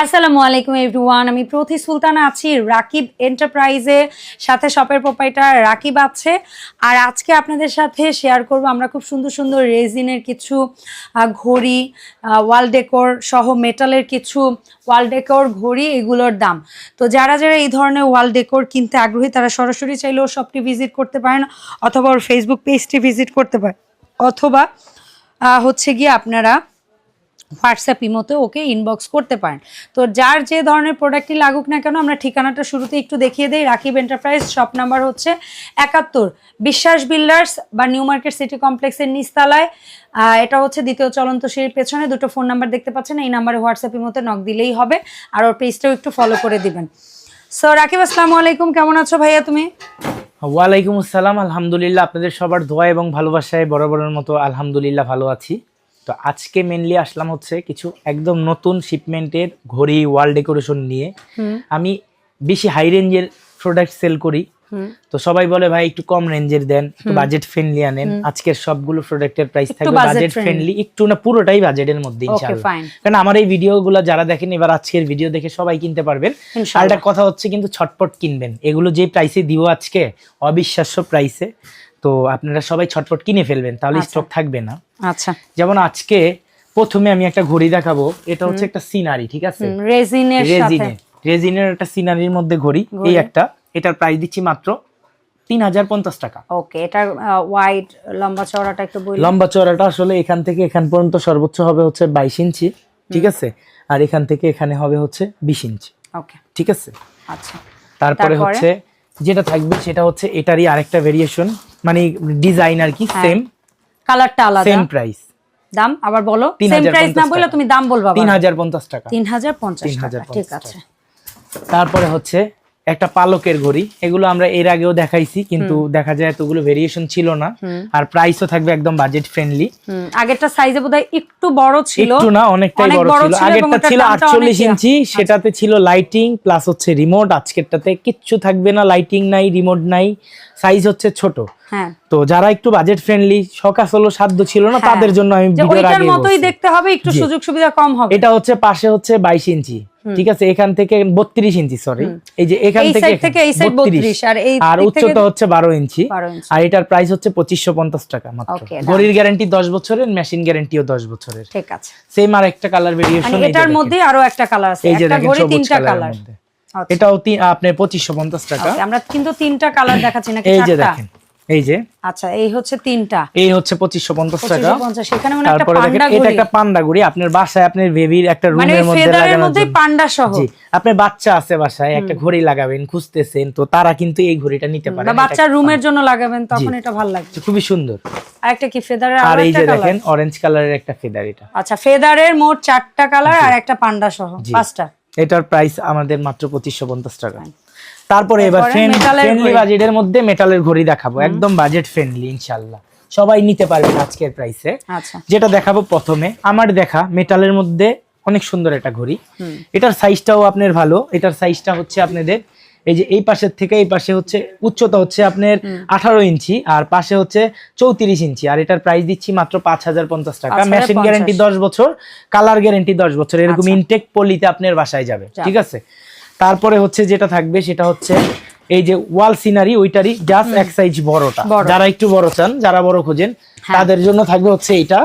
আসসালামু আলাইকুম এভরিওয়ান আমি প্রতি সুলতানা আছি রাকিব এন্টারপ্রাইজে। সাথে শপের প্রোপাইটার রাকিব আছে। আর আজকে আপনাদের সাথে শেয়ার করব আমরা খুব সুন্দর সুন্দর রেজিনের কিছু ঘড়ি ওয়াল ডেকোর সহ মেটালের কিছু ওয়াল ডেকোর ঘড়ি, এগুলোর দাম। তো যারা যারা এই ধরনের ওয়াল ডেকোর কিনতে আগ্রহী, তারা সরাসরি চাইলেও শপটি ভিজিট করতে পারেন অথবা ওর ফেসবুক পেজটি ভিজিট করতে পারেন। অথবা হচ্ছে গিয়ে আপনারা হোয়াটসঅ্যাপ ইমোতে ওকে ইনবক্স করতে পারেন। তো যার যে ধরনের প্রোডাক্টই লাগুক না কেন আমরা ঠিকানাটা শুরুতে একটু দেখিয়ে দিই। রাকিব এন্টারপ্রাইজ শপ নাম্বার হচ্ছে একাত্তর বিশ্বাস বিল্ডার্স বা নিউ মার্কেট সিটি কমপ্লেক্সের নিচতলায়। আহ, এটা হচ্ছে দ্বিতীয় চলন্ত সিঁড়ির পেছনে দুটো ফোন নাম্বার দেখতে পাচ্ছেন। এই নাম্বারে হোয়াটসঅ্যাপ ইমোতে নক দিলেই হবে আর ওর পেজটাও একটু ফলো করে দিবেন। সো রাকিব আসসালামু আলাইকুম। কেমন আছো ভাইয়া তুমি? ওয়ালাইকুম আসসালাম। আলহামদুলিল্লাহ আপনাদের সবার দোয়া এবং ভালোবাসায় বরাবরের মতো আলহামদুলিল্লাহ ভালো আছি। তো আজকে মেনলি আসলাম হচ্ছে কিছু একদম নতুন শিপমেন্টের ঘড়ি ওয়াল ডেকোরেশন নিয়ে। আমি বেশি হাই রেঞ্জের প্রোডাক্ট সেল করি। তো সবাই বলে ভাই একটু কম রেঞ্জের দেন একটু বাজেট ফ্রেন্ডলি আনেন। আজকের সবগুলো প্রোডাক্টের প্রাইস থাকবে বাজেট ফ্রেন্ডলি একটু না পুরোটাই বাজেটের মধ্যে ইনশাআল্লাহ। কারণ আমার এই ভিডিওগুলো যারা দেখেন এবার আজকের ভিডিও দেখে সবাই কিনতে পারবেন। আর একটা কথা হচ্ছে কিন্তু ছটপট কিনবেন। এগুলো যে প্রাইসে দিব আজকে অবিশ্বাস্য প্রাইসে তো আপনারা সবাই ছটফট কিনে ফেলবেন তাহলে আচ্ছা। স্টক থাকবে না। আচ্ছা। যেমন আজকে প্রথমে আমি একটা ঘড়ি দেখাবো এটা হচ্ছে একটা সিনারি ঠিক আছে? রেজিনের সাথে। রেজিনের রেজিনের একটা সিনারির মধ্যে ঘড়ি। এই একটা। এটার প্রাইস দিচ্ছি মাত্র তিন হাজার পঞ্চাশ টাকা। ওকে এটার ওয়াইড লম্বা চওড়াটা একটু লম্বা চওড়াটা আসলে এখান থেকে এখান পর্যন্ত সর্বোচ্চ হবে হচ্ছে বাইশ ইঞ্চি ঠিক আছে? আর এখান থেকে এখানে হবে হচ্ছে বিশ ইঞ্চি ওকে ঠিক আছে? আচ্ছা। তারপরে তারপরে? হচ্ছে যেটা থাকবে সেটা হচ্ছে এটারই আরেকটা ভেরিয়েশন মানে ডিজাইন আর কি হ্যাঁ, সেম কালারটা আলাদা। সেম প্রাইস দাম? আবার বলো। সেম প্রাইস না বললে তুমি দাম বলবা তিন হাজার পঞ্চাশ টাকা। তিন হাজার পঞ্চাশ তিন টাকা ঠিক আছে। তারপরে হচ্ছে একটা পালকের ঘড়ি। এগুলো আমরা এর আগেও দেখাইছি কিন্তু দেখা যায় এতগুলো ভেরিয়েশন ছিল না। আর প্রাইসও থাকবে একদম বাজেট ফ্রেন্ডলি আগেরটা সাইজে বোধহয় একটু বড় ছিল। একটু না অনেকটাই বড় ছিল। আগেরটা ছিল দামটা আটচল্লিশ অনেক ইঞ্চি সেটাতে ছিল লাইটিং প্লাস হচ্ছে রিমোট আজকেরটাতে কিচ্ছু থাকবে না লাইটিং নাই রিমোট নাই। সাইজ হচ্ছে ছোট। হ্যাঁ। তো যারা একটু বাজেট ফ্রেন্ডলি সকাশ হলো সাধ্য ছিল না হ্যাঁ। তাদের জন্য আমি ভিডিওর আগে মতোই দেখতে হবে একটু সুযোগ সুবিধা কম হবে। এটা হচ্ছে পাশে হচ্ছে বাইশ ইঞ্চি ঠিক আছে? এখান থেকে বত্রিশ ইঞ্চি সরি এই যে এখান থেকে সাইড থেকে এই সাইড 32 আর এই আর উচ্চতা হচ্ছে বারো ইঞ্চি। 12 ইঞ্চি। আর এটার প্রাইস হচ্ছে পঁচিশশো পঞ্চাশ টাকা মাত্র। ঘড়ির গ্যারান্টি দশ বছরের মেশিন গ্যারান্টিও দশ বছরের। ঠিক আছে। সেম আর একটা কালার ভেরিয়েশন এটার মধ্যে আরও একটা কালার আছে। এই যে একটা ঘড়ি তিনটা কালার এটাও তি- আপনার পঁচিশশো পঞ্চাশ টাকা। আমরা কিন্তু তিনটা কালার দেখাচ্ছি নাকি এই যে দেখেন এই যে। আচ্ছা এই হচ্ছে তিনটা। এই হচ্ছে পঁচিশশো পঞ্চাশ টাকা। এখানে মানে একটা পান্ডা এটা একটা পান্ডা ঘড়ি আপনার বাসায় আপনার বেবির একটা মানে রুমের মধ্যে পান্ডা সহ। জি আপনার বাচ্চা আছে বাসায় একটা ঘড়ি লাগাবেন খুঁজতেছেন তো তারা কিন্তু এই ঘড়িটা নিতে পারে। বা বাচ্চার রুমের জন্য লাগাবেন তখন এটা ভালো লাগবে। খুবই সুন্দর। আর একটা কি ফেদারের আর আর এই যে দেখেন অরেঞ্জ কালারের একটা ফেদার এটা। আচ্ছা ফেদারের মোট চারটা কালার আর একটা পান্ডা সহ পাঁচটা। এটার প্রাইস আমাদের মাত্র পঁচিশশো পঞ্চাশ টাকা। তারপরে এবার মেটালের ফ্রেন্ডলি ঘড়ি। বাজেটের মধ্যে মেটালের ঘড়ি দেখাবো। একদম বাজেট ফ্রেন্ডলি ইনশাল্লাহ সবাই নিতে পারবেন আজকের প্রাইসে আচ্ছা। যেটা দেখাবো প্রথমে আমার দেখা মেটালের মধ্যে অনেক সুন্দর একটা ঘড়ি। এটার সাইজটাও আপনার ভালো। এটার সাইজটা হচ্ছে আপনাদের এই যে এই পাশের থেকে এই পাশে হচ্ছে উচ্চতা হচ্ছে আপনার আঠারো ইঞ্চি আর পাশে হচ্ছে চৌত্রিশ ইঞ্চি আর এটার প্রাইস দিচ্ছি মাত্র পাঁচ হাজার পঞ্চাশ টাকা। মেশিন গ্যারান্টি দশ বছর কালার গ্যারান্টি দশ বছর এরকম আচ্ছা। ইনটেক পলিতে আপনার বাসায় যাবে যাবে। ঠিক আছে? তারপরে হচ্ছে যেটা থাকবে সেটা হচ্ছে এই যে ওয়াল সিনারি ওইটারই জাস্ট এক সাইজ বড়টা। যারা একটু বড় চান যারা বড় খোঁজেন হ্যাঁ। তাদের জন্য থাকবে হচ্ছে এটা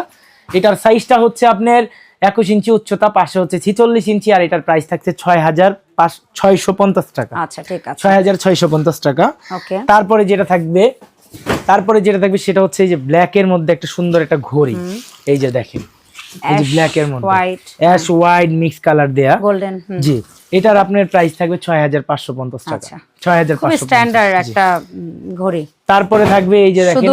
এটার সাইজটা হচ্ছে আপনার একুশ ইঞ্চি উচ্চতা পাশে হচ্ছে ছিচল্লিশ ইঞ্চি আর এটার প্রাইস থাকছে ছয় হাজার ছয়শো পঞ্চাশ টাকা। আচ্ছা ঠিক আছে। ছয় হাজার ছয়শো পঞ্চাশ টাকা। তারপরে যেটা থাকবে তারপরে যেটা থাকবে সেটা হচ্ছে এই যে ব্ল্যাক এর মধ্যে একটা সুন্দর একটা ঘড়ি। এই যে দেখেন। ব্ল্যাক এর মধ্যে। অ্যাশ হোয়াইট মিক্স কালার দেয়া। গোল্ডেন জি এটার আপনার প্রাইস থাকবে ছয় হাজার পাঁচশো পঞ্চাশ টাকা। ছয় হাজার পাঁচশো স্ট্যান্ডার্ড একটা ঘড়ি। তারপরে থাকবে এই যে দেখেন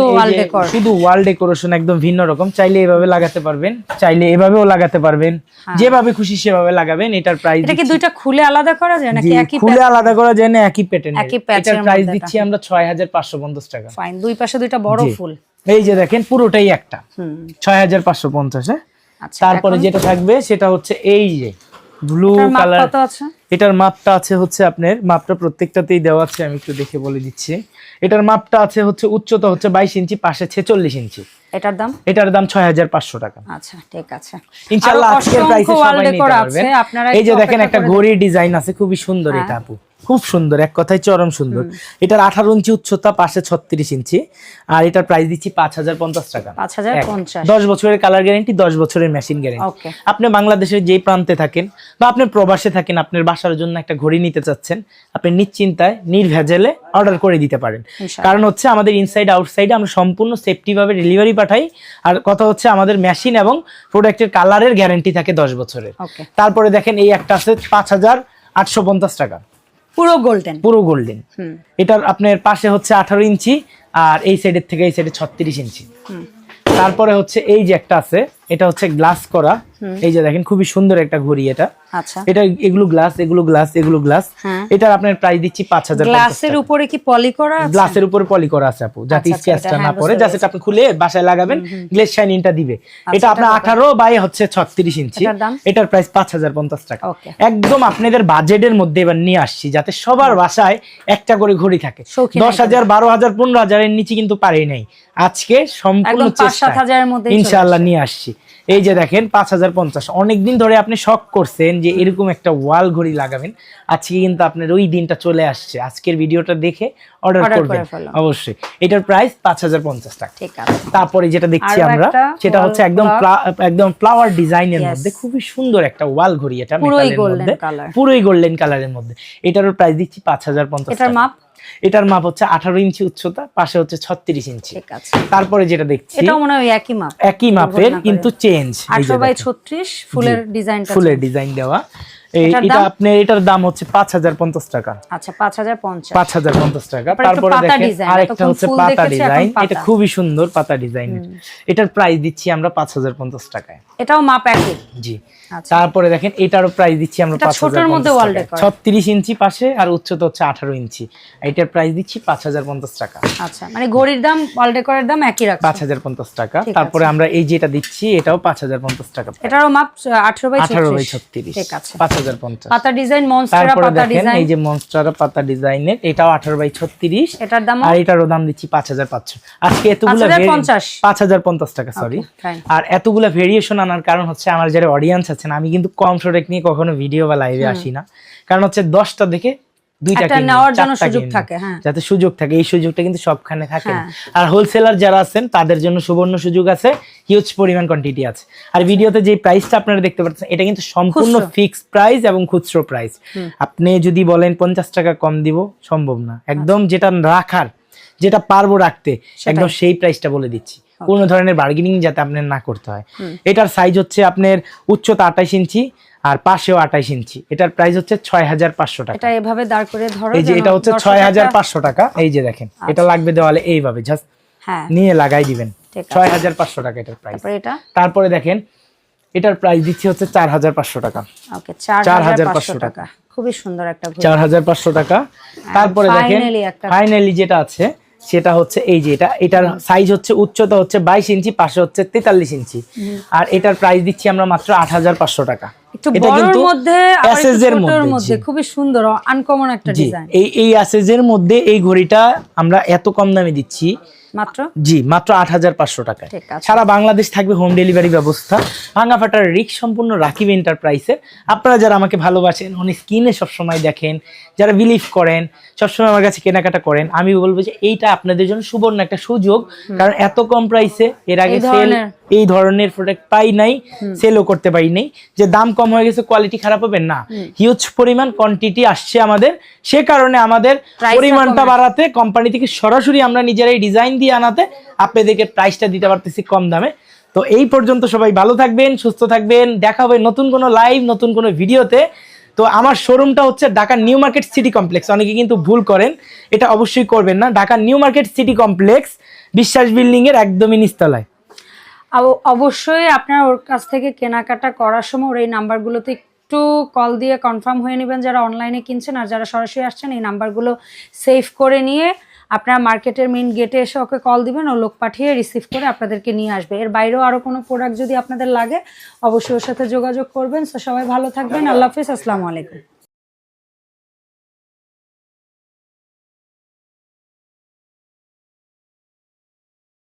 শুধু ওয়াল ডেকোরেশন একদম ভিন্ন রকম। চাইলে এভাবে লাগাতে পারবেন চাইলে এভাবেও লাগাতে পারবেন। যেভাবে খুশি সেভাবে লাগাবেন এটার প্রাইস হ্যাঁ। এটা কি দুইটা খুলে আলাদা করা যায় নাকি একই খুলে আলাদা করা যায় না একই প্যাটার্ন এটার প্রাইস দিচ্ছি আমরা ছয় হাজার পাঁচশো পঞ্চাশ টাকা। ফাইন দুই পাশে দুইটা বড় ফুল। এই যে দেখেন পুরোটাই একটা। হুম। ছয় হাজার পাঁচশো পঞ্চাশ হ্যাঁ? তারপরে যেটা থাকবে সেটা হচ্ছে এই যে ব্লু কালার এটার মাপটা আছে হচ্ছে আপনার মাপটা প্রত্যেকটাতেই দেওয়া আছে আমি একটু দেখে বলে দিচ্ছি। এটার মাপটা আছে হচ্ছে উচ্চতা হচ্ছে বাইশ ইঞ্চি পাশে ছেচল্লিশ ইঞ্চি। এটার দাম? এটার দাম ছয় হাজার পাঁচশো টাকা। আচ্ছা ঠিক আছে। ইনশাআল্লাহ আজকের প্রাইসে সবাই নিতে পারবেন। এই যে দেখেন একটা ঘড়ির ডিজাইন আছে খুবই সুন্দর হ্যাঁ। এটা আপু। খুব সুন্দর এক কথায় চরম সুন্দর। এটার আঠারো ইঞ্চি উচ্চতা পাশে ছত্রিশ ইঞ্চি আর এটার প্রাইস দিচ্ছি পাঁচ হাজার পঞ্চাশ টাকা। দশ বছরের কালার গ্যারেন্টি দশ বছরের মেশিন গ্যারেন্টি আপনি বাংলাদেশের যে প্রান্তে থাকেন বা আপনি প্রবাসে থাকেন আপনার বাসার জন্য একটা ঘড়ি নিতে চাচ্ছেন আপনি নিশ্চিন্তায় নির্ভেজালে অর্ডার করে দিতে পারেন। কারণ হচ্ছে আমাদের ইনসাইড আউটসাইডে আমরা সম্পূর্ণ সেফটি ভাবে ডেলিভারি পাঠাই আর কথা হচ্ছে আমাদের মেশিন এবং প্রোডাক্টের কালারের গ্যারান্টি থাকে দশ বছরের। তারপরে দেখেন এই একটা আছে পাঁচ হাজার আটশো পঞ্চাশ টাকা। পুরো গোল্ডেন পুরো গোল্ডেন এটার আপনার পাশে হচ্ছে আঠারো ইঞ্চি আর এই সাইডের থেকে এই সাইডে ছত্রিশ ইঞ্চি। তারপরে হচ্ছে এই যে একটা আছে এটা হচ্ছে গ্লাস করা। এই যে দেখেন খুবই সুন্দর একটা ঘড়ি এটা। আচ্ছা। এটা এগুলো গ্লাস এগুলো গ্লাস এগুলো গ্লাস। হ্যাঁ। এটার আপনার প্রাইস দিচ্ছি পাঁচ হাজার গ্লাসের উপরে কি পলি করা আছে? গ্লাসের উপরে পলি করা আছে আপু। যাতে আচ্ছা, আচ্ছা, স্ক্র্যাচটা না হ্যাঁ, পড়ে যাতে আপনি খুলে বাসায় লাগাবেন গ্লেস শাইনিংটা দিবে। এটা এটা আপনার কত? আঠারো বাই হচ্ছে ছত্রিশ ইঞ্চি। এটার প্রাইস পাঁচ হাজার পঞ্চাশ টাকা। একদম আপনাদের বাজেটের মধ্যে এবার নিয়ে আসছি যাতে সবার বাসায় একটা করে ঘড়ি থাকে। শৌখিন দশ হাজার বারো হাজার পনেরো হাজারের নিচে কিন্তু পারেই নাই। আজকে সম্পূর্ণ চেষ্টা ইনশাআল্লাহ নিয়ে আসছি। এই যে দেখেন পাঁচ হাজার পঞ্চাশ। অনেকদিন ধরে আপনি শখ করছেন যে এরকম একটা ওয়াল ঘড়ি লাগাবেন। আজকে কিন্তু আপনার ওই দিনটা চলে আসছে। আজকের ভিডিওটা দেখে অর্ডার করবেন। অবশ্যই। এটার প্রাইস পাঁচ হাজার পঞ্চাশ টাকা। ঠিক তারপরে যেটা দেখছি আমরা সেটা হচ্ছে একদম একদম ফ্লাওয়ার ডিজাইনের মধ্যে। খুবই সুন্দর একটা ওয়াল ঘড়ি এটা পুরোই গোল্ডেন কালারের মধ্যে। এটারও প্রাইস দিচ্ছি পাঁচ হাজার পঞ্চাশ মাপ? এটার মাপ হচ্ছে আঠারো ইঞ্চি উচ্চতা পাশে হচ্ছে ছত্রিশ ইঞ্চি। ঠিক তারপরে যেটা দেখছি এটাও মনে হয় একই মাপ। একই মাপের কিন্তু চেঞ্জ আঠারো বাই ছত্রিশ ফুলের ডিজাইন ফুলের ডিজাইন দেওয়া। এটা এটার দাম হচ্ছে পাঁচ হাজার পঞ্চাশ টাকা। আচ্ছা পাঁচ হাজার পঞ্চাশ। পাঁচ হাজার পঞ্চাশ টাকা। তারপরে দেখেন আরেকটা হচ্ছে পাতা ডিজাইন। এটা খুবই সুন্দর পাতা ডিজাইন। এটার প্রাইস দিচ্ছি আমরা পাঁচ হাজার পঞ্চাশ টাকায়। এটাও মাপ একই জি। আচ্ছা। তারপরে দেখেন এটারও প্রাইস দিচ্ছি আমরা এটা পাঁচ ছোটোর হাজার মধ্যে wall decor। ছত্রিশ ইঞ্চি পাশে আর উচ্চতা হচ্ছে আঠারো ইঞ্চি। এটার প্রাইস দিচ্ছি পাঁচ হাজার পঞ্চাশ টাকা। আচ্ছা মানে ঘড়ির দাম ওয়াল ডেকোরের দাম একই রাখছে পাঁচ হাজার পঞ্চাশ টাকা। তারপরে আমরা এই যেটা দিচ্ছি এটাও পাঁচ হাজার পঞ্চাশ টাকা এটারও মাপ আঠারো বাই আঠারো বাই ছত্রিশ। ছত্রিশ। ঠিক আছে। পাঁচ হাজার পঞ্চাশ। পাতা ডিজাইন মনস্টারা পাতা ডিজাইন। এই যে মনস্টার পাতা ডিজাইনের এটাও আঠারো বাই ছত্রিশ। এটার দাম আর এটারও দাম দিচ্ছি পাঁচ হাজার পাঁচশো। আজকে এতগুলো 5,050 পাঁচ হাজার পঞ্চাশ টাকা সরি আর এতগুলো ভেরিয়েশন আনার কারণ হচ্ছে আমার যারা অডিয়েন্স আছেন আমি কিন্তু কম প্রোডাক্ট নিয়ে কখনো ভিডিও বা লাইভে আসি না। কারণ হচ্ছে দশটা দেখে দুইটা একটা কিনি, নেওয়ার জন্য চারটা সুযোগ থাকে, হ্যাঁ। যাতে সুযোগ থাকে এই সুযোগটা কিন্তু সবখানে থাকে। হ্যাঁ। আর হোলসেলার যারা আছেন তাদের জন্য সুবর্ণ সুযোগ আছে হিউজ পরিমাণ কোয়ান্টিটি আছে। আর ভিডিওতে যে প্রাইসটা আপনারা দেখতে পাচ্ছেন এটা কিন্তু সম্পূর্ণ। ফিক্সড প্রাইস এবং খুচরো প্রাইস আপনি যদি বলেন পঞ্চাশ টাকা কম দিব সম্ভব না। একদম যেটা রাখার যেটা পারব রাখতে একদম সেই প্রাইসটা বলে দিচ্ছি। কোনো ধরনের বার্গেনিং যাতে আপনার না করতে হয়। এটার সাইজ হচ্ছে আপনার উচ্চতা আঠাইশ ইঞ্চি আর পাশেও আঠাইশ ইঞ্চি। এটার প্রাইস হচ্ছে ছয় হাজার পাঁচশো টাকা। এটা এভাবে দাঁড় করে ধরো এই যে এটা হচ্ছে ছয় হাজার পাঁচশো টাকা। এই যে দেখেন এটা লাগবে দেওয়ালে এইভাবে জাস্ট হ্যাঁ। নিয়ে লাগাই দিবেন। ছয় হাজার পাঁচশো টাকা এটার প্রাইস তারপরে দেখেন এটার প্রাইস দিচ্ছি হচ্ছে চার হাজার পাঁচশো টাকা। চার হাজার পাঁচশো টাকা। খুবই সুন্দর একটা চার হাজার পাঁচশো টাকা। তারপরে দেখেন ফাইনালি যেটা আছে সেটা হচ্ছে এই যে এটা এটার সাইজ হচ্ছে উচ্চতা হচ্ছে বাইশ ইঞ্চি পাশে হচ্ছে তেতাল্লিশ ইঞ্চি। আর এটার প্রাইস দিচ্ছি আমরা মাত্র আট হাজার পাঁচশো টাকা। এটা বড়র কিন্তু মধ্যে আবার অ্যাসেজের মধ্যে, মধ্যে খুবই সুন্দর আনকমন একটা ডিজাইন এই এই অ্যাসেজের মধ্যে এই ঘড়িটা আমরা এত কম দামে দিচ্ছি। মাত্র? জি মাত্র আট হাজার পাঁচশো টাকায়। সারা বাংলাদেশ থাকবে হোম ডেলিভারি ব্যবস্থা। ভাঙাফাটার রিক সম্পূর্ণ রাকিব এন্টারপ্রাইসে আপনারা যারা আমাকে ভালোবাসেন উনি স্কিনে সবসময় দেখেন যারা বিলিভ করেন সবসময় আমার কাছে কেনাকাটা করেন আমি বলব যে এইটা আপনাদের জন্য সুবর্ণ একটা সুযোগ। কারণ এত কম প্রাইসে এর আগে সেল এই ধরনের প্রোডাক্ট পাই নাই সেলও করতে পারি নাই। যে দাম কম হয়ে গেছে কোয়ালিটি খারাপ হবে না। হিউজ পরিমাণ কোয়ান্টিটি আসছে আমাদের। সে কারণে আমাদের পরিমাণটা বাড়াতে কোম্পানি থেকে সরাসরি আমরা নিজেরাই ডিজাইন দিয়ে আনাতে আপনাদেরকে প্রাইসটা দিতে পারতেছি কম দামে। তো এই পর্যন্ত সবাই ভালো থাকবেন সুস্থ থাকবেন। দেখা হবে নতুন কোনো লাইভ নতুন কোনো ভিডিওতে। তো আমার শোরুমটা হচ্ছে Dhaka new market city complex অনেকে কিন্তু ভুল করেন এটা অবশ্যই করবেন না। Dhaka new market city complex Biswas building এর একদমই নিচতলায়। আব- অবশ্যই আপনার ওর কাছ থেকে কেনাকাটা করার সময় ওর এই নাম্বারগুলোতে একটু কল দিয়ে কনফার্ম হয়ে নেবেন যারা অনলাইনে কিনছেন আর যারা সরাসরি আসছেন, এই নাম্বারগুলো সেভ করে নিয়ে আপনারা মার্কেটের মেন গেটে এসে ওকে কল দিবেন, ও লোক পাঠিয়ে রিসিভ করে আপনাদেরকে নিয়ে আসবে। এর বাইরেও আরও কোনো প্রোডাক্ট যদি আপনাদের লাগে, অবশ্যই ওর সাথে যোগাযোগ করবেন। তো সবাই ভালো থাকবেন। আল্লাহ হাফিজ। আসসালামু আলাইকুম।